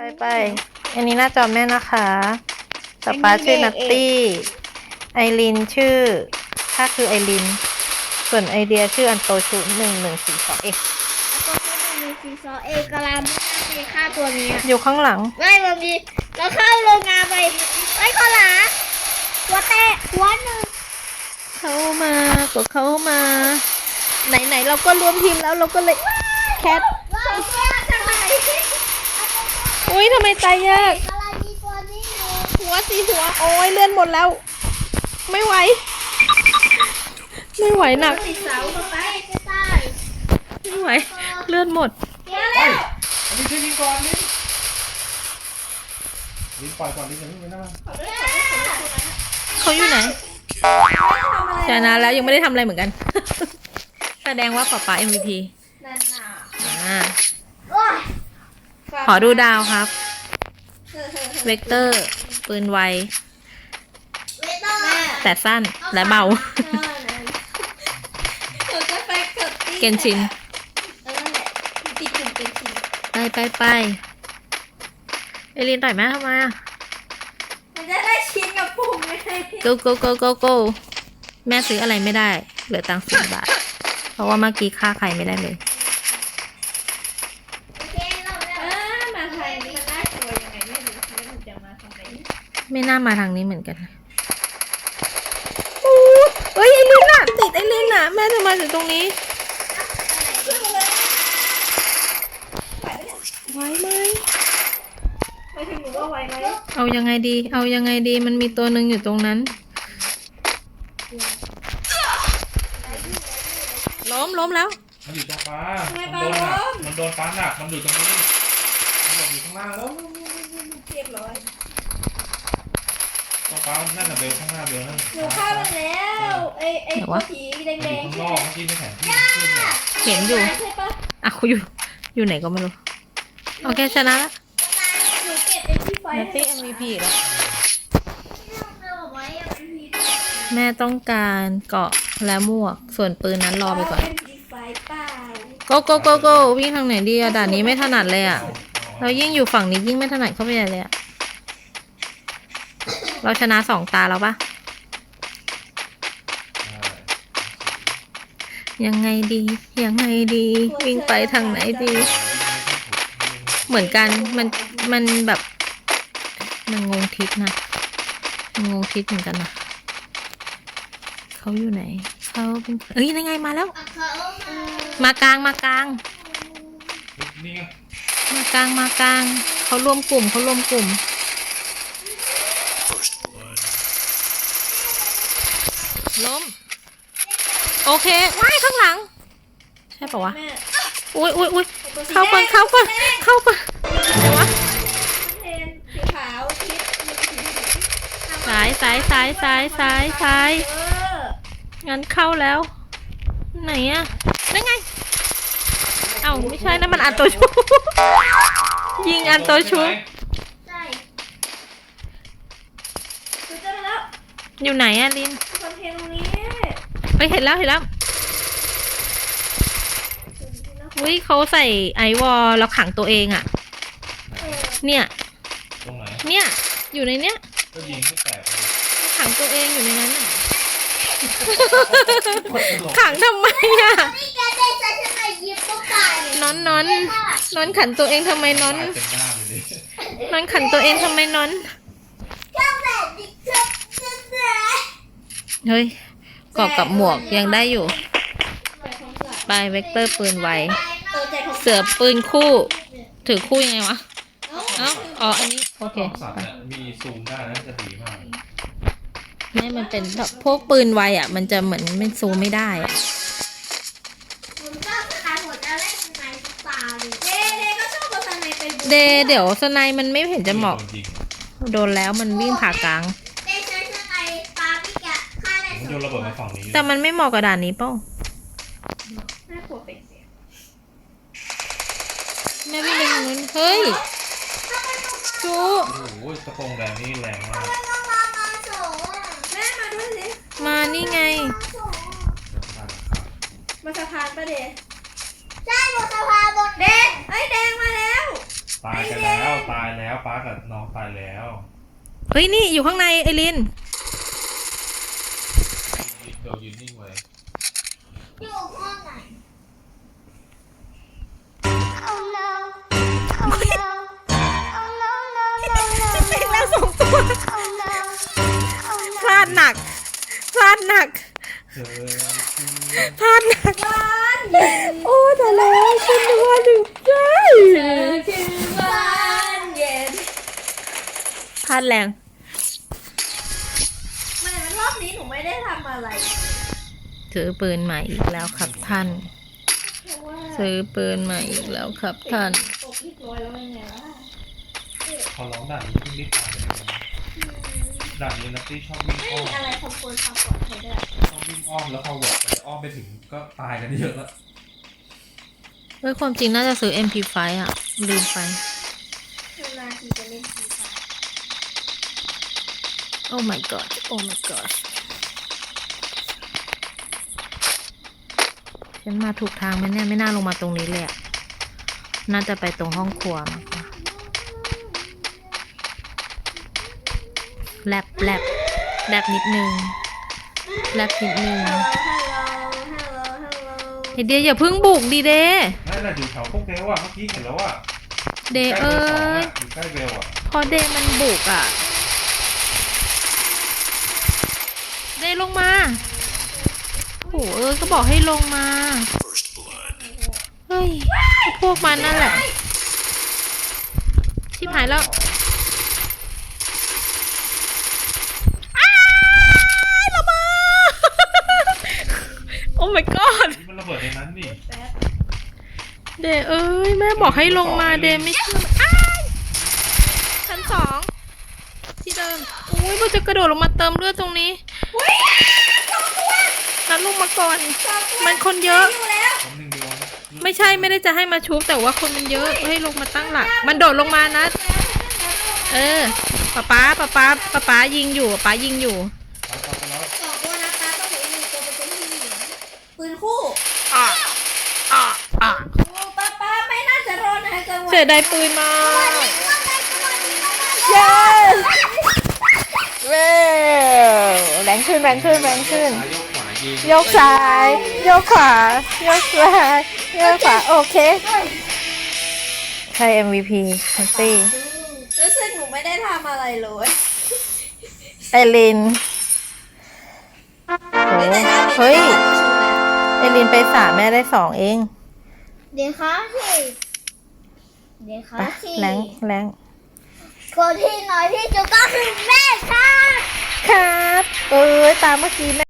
ไปไป อันนี้หน้าจอแม่นะคะต่อป้าชื่อนัตตี้ไอรินชื่อ ถ้าคือไอริน ส่วนไอเดียชื่ออันโตชุหนึ่งหนึ่งสี่สองเอ็แล้วก็เข้าไปในซีซอเอกลาไม่น่ามีค่าตัวนี้อะอยู่ข้างหลัง ไม่บางทีเราเข้าโรงงานไปไอ้ยขอหลาหัวแตะหัวหนึ่งเข้ามากดเข้ามา ไหนๆเราก็รวมทีมแล้วเราก็เลยแคท ว้าวตัวจะไหน อุ้ยทำไมตายยาก อะไรมีตัวนี้อยู่หัวสีหัว โอ้ยเลื่อนหมดแล้ว ไม่ไหว ไม่ไหวหนัก ติดเสาต่อไปจะตายไม่ไหว เลื่อนหมด เดี๋ยวแล้วอันนี้ช่วยลิงก่อนลิงลิงปล่อยก่อนลิงอย่าเพิ่งไปนั่งเขาอยู่ไหน ชนะแล้วยังไม่ได้ทำอะไรเหมือนกัน แสดงว่าป๊าป๊า MVP นั่นน่ะอ่า โอ้ย ขอดูดาวครับ เวกเตอร์ ปืนไวไม่ต้องแม่แต่สั้นและเบาเดี๋ยวจะไปกับเกนชินเออนั่นแหละติดกลุ่มเกนชิน ไปไปไปเอลินต่อยแม่ทำไมอะมันจะได้ชิ้นกับปุ่มไหม go go go go go แม่ซื้ออะไรไม่ได้ เหลือตังค์สิบบาท เพราะว่าเมื่อกี้ค่าใครไม่ได้เลย โอเคเราแล้วมาไทยมันน่ากลัวยังไงไม่รู้แล้วหนูจะมาทำไม ไม่น่ามาทางนี้เหมือนกันอู้เฮ้ยไอลินอะติดไอลินอะแม่จะมาถึงตรงนี้ไหวไหมไปถึงหนูว่าไวไหมเอายังไงดี เอายังไงดี มันมีตัวหนึ่งอยู่ตรงนั้น ล้มล้มแล้ว มันอยู่ตรงฟ้า มันโดนหนักมันโดนฟ้าหนัก มันอยู่ตรงนี้มันหลบอยู่ข้างล่างแล้วเรียบร้อย ฟ้านั่นน่ะเบลข้างหน้าเบลนั่นหนูฆ่ามันแล้วไอ้ไอ้ไหนตัววะผีแดมันอยู่งข้างๆใช่นไหอมกเมื่อกี้ไม่แผนที่ขึ้นเนี่ยเห็นอยู่ ใช่ปะอะเขาอยู่ อยู่ไหนก็ไม่รู้ โอเคชนะแล้วหนูเก็บไอ้ที่ไฟนัตตี้ MVP อีกแล้วเราบอกไว้อะเป็นผีแม่ต้องการเกาะและหมวก ส่วนปืนนั้นรอไปก่อน เป็นผีไฟเปล่าโกโกโกโกวิ่งทางไหนดีอะด่านนี้ไม่ถนัดเลยอะเรายิ่งอยู่ฝั่งนี้ยิ่งไม่ถนัดเข้าไปใหญ่เลยอะ เราชนะสองตาแล้วปะยังไงดี ยังไงดี วิ่งไปทางไหนดี เหมือนกันมันมันแบบ มันงงทิศนะมันงงทิศเหมือนกันนะเขาอยู่ไหนเขาเป็นเอ้ยยังไงมาแล้วอะเขามามากลางมากลางนี่ไงมากลางมากลางเขารวมกลุ่มเขารวมกลุ่ม ล้ม โอเคว้ายข้างหลัง ใช่ปะวะ แม่อุ้ยอุ้ยอุ้ยไอ้ตัวสีเข้าก่อนแดงเข้าก่อนเข้าก่อนไหนวะเทนสีขาวทิศมีสีสายสายสายสายสายสายเอองั้นเข้าแล้ว ไหนอะนั่นไง เอ้าไม่ใช่นะมันอันโตชู ยิงอันโตชู ใอยู่ไหนอะลินคอนเทนต์ตรงนี้เฮ้ยเห็นแล้วเห็นแล้วอุ้ยเขาใส่ไอวอลแล้วขังตัวเองอะเออเนี่ย ตรงไหนเนี่ย อยู่ในเนี้ยก็ยิงไม่แตกเลยขังตัวเองอยู่ในนั้นอะกดหลบขังทำไมอะนี่แกได้ใช้ทำไมยิบตุ๊กตาเนี่ยนอนนอนนอนขันตัวเองทำไมนอนตายเต็มหน้าเลยดิ นอนขันตัวเองทำไมนอน ชอบแบบนี้ชอบชอบแบบ เฮ้ยกอบกับหมวกยังได้อยู่ ไปเวกเตอร์ปืนไวเออใจของเสือปืนคู่ ถือคู่ยังไงวะ เอ้า อ๋อ อันนี้ โอเคกล้องสัตว์เนี่ยมีซูมได้นะจะดีมาก ไม่มันเป็นแบบพวกปืนไวอะ มันจะเหมือนมันซูมไม่ได้อะผมชอบสไตล์หัวจะเล่นสไตล์ตุ๊กตาเลยเด้เด้ก็ชอบเอาสไตล์ไปบูเดเดี๋ยวสไนมันไม่เห็นจะเหมาะ จริงโดนแล้วมันวิ่งผ่ากลาง เด้ใช้สไตล์ปาพี่แกะฆ่าได้ ๆมั นสโยองนระเบิดมาฝั่งนี้แต่มันไม่เหมาะกับด่านนี้เป้าน่ากลัวเป็นเสียแม่วิ่งไปทางนู้นเฮ้ยจูโอ้โหกระโปรงแดงนี่แรงมากแม่มาด้วยสิมานี่ไง มาสะพานปะเดใช่บนสะพานบนเดไอ้ยแดงมาแล้วตายกันแล้วตายแล้วป้ากับน้องตายแล้ว เฮ้ยนี่อยู่ข้างในไอริน เดี๋ยวยืนนิ่งไว้อยู่ห้องไหนเพลงแล้วสองตัวพลาดหนัก พลาดหนักเจอพลาดหนัก โอ้แต่แล้วฉันนึกว่าหนึ่งใช่คือบ้านเย็นพลาดแรง ไม่ได้ทำอะไร ซื้อปืนใหม่อีกแล้วครับท่าน เพราะว่าซื้อปืนใหม่อีกแล้วครับท่าน ตกที่ร้อยแล้วเป็นไงล่ะพอร้องด่านนี้เพิ่งรีบตายเลยนะด่านนี้นัตตี้ชอบวิ่งไม่อ้อมมีอะไรคำควรความปลอดภัยได้ชอบวิ่งอ้อมแล้วพอบอกไปอ้อมไปถึงก็ตายกันเยอะแล้วเฮ้ยความจริงน่าจะซื้อ MP5 อะ ลืมไปนานๆทีจะเล่นฟรีไฟโอ้ my god โอ้ my god ฉันมาถูกทางไหมเนี่ย ไม่น่าลงมาตรงนี้เลยอะน่าจะไปตรงห้องครัวมากกว่าแลบแลบแลบนิดนึงแลบนิดนึงฮัลโหลฮัลโหลฮัลโหลฮัลโหลไอเดียอย่าเพิ่งบุกดีเดนั่นแหละอยู่แถวพวกเดวอะเมื่อกี้เห็นแล้วว่าเดเอ้ยอยู่ใกล้เบลอะพอเดมันบุกอะ เดลงมา โอ้เออก็บอกให้ลงมา เฮ้ย พวกมันนั่นแหละ ชิบหายแล้วอ้ายระเบิดโอ้ my god นี่มันระเบิดในนั้นนี่แป๊บเดเอ้ย แม่บอกให้ลงมาเดไม่เชื่ออ้ายชั้นสองที่เดิมอุ้ยพอจะกระโดดลงมาเติมเลือดตรงนี้ นัดลงมาก่อน มันคนเยอะอยู่แล้วคำหนึ่งเดียวนะไม่ใช่ไม่ได้จะให้มาชุบแต่ว่าคนมันเยอะให้ลงมาตั้งหลัก มันโดดลงมานะ เออป๊าป๊าป๊าป๊าป๊าป๊ายิงอยู่ป๊าป๊ายิงอยู่ เอาต่อไปแล้วสองตัวนะคะต้องเหลือหนึ่งตัวเป็นตัวที่เหลือปืนคู่อะอะอะโอ้ป้าป้าไม่น่าจะรอดนะคะจังหวะเสียดายปืนมากเย้เว้แรงขึ้นแรงขึ้นแรงขึ้นซ้ายยกขวา ยิงยกซ้ายยกขวายกซ้ายยกขวาโอเค ใคร MVP นัตตี้รู้สึกหนูไม่ได้ทำอะไรเลยไอรินโหเฮ้ยไอรินไปสามแม่ได้สองเอง เดี๋ยวค่ะสิเดี๋ยวค่ะไปสิแรงแรงคนที่น้อยที่สุดก็คือแม่ค่ะ ครับ เอ้ยตามเมื่อกี้แม่